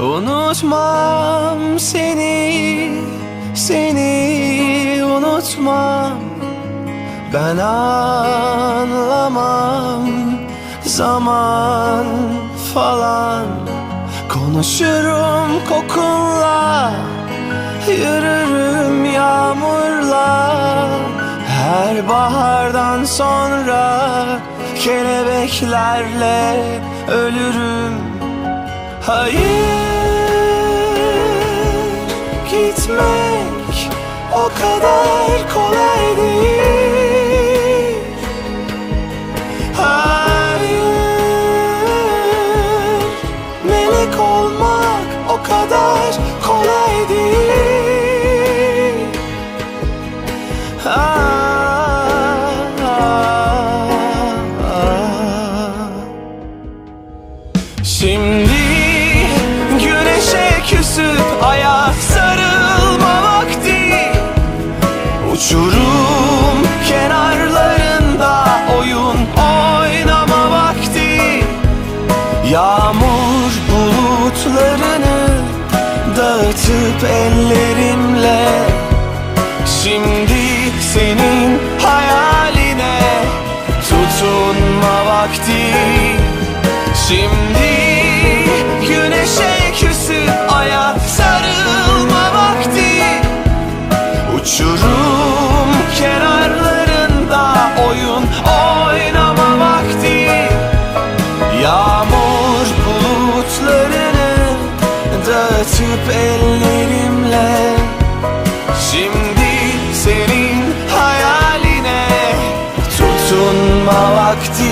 Unutmam seni, seni unutmam. Ben anlamam zaman falan. Konuşurum kokunla, yürürüm yağmurla. Her bahardan sonra kelebeklerle ölürüm. Hayır gitmek o kadar kolay değil Hayır melek olmak o kadar kolay değil Ah, ah, ah. Şimdi bulutlarını dağıtıp ellerimle. Şimdi senin hayaline tutunma vakti. Şimdi güneşe küsüp aya sarılma vakti. Uçurum Uzatıp ellerimle. Şimdi senin hayaline Tutunma vakti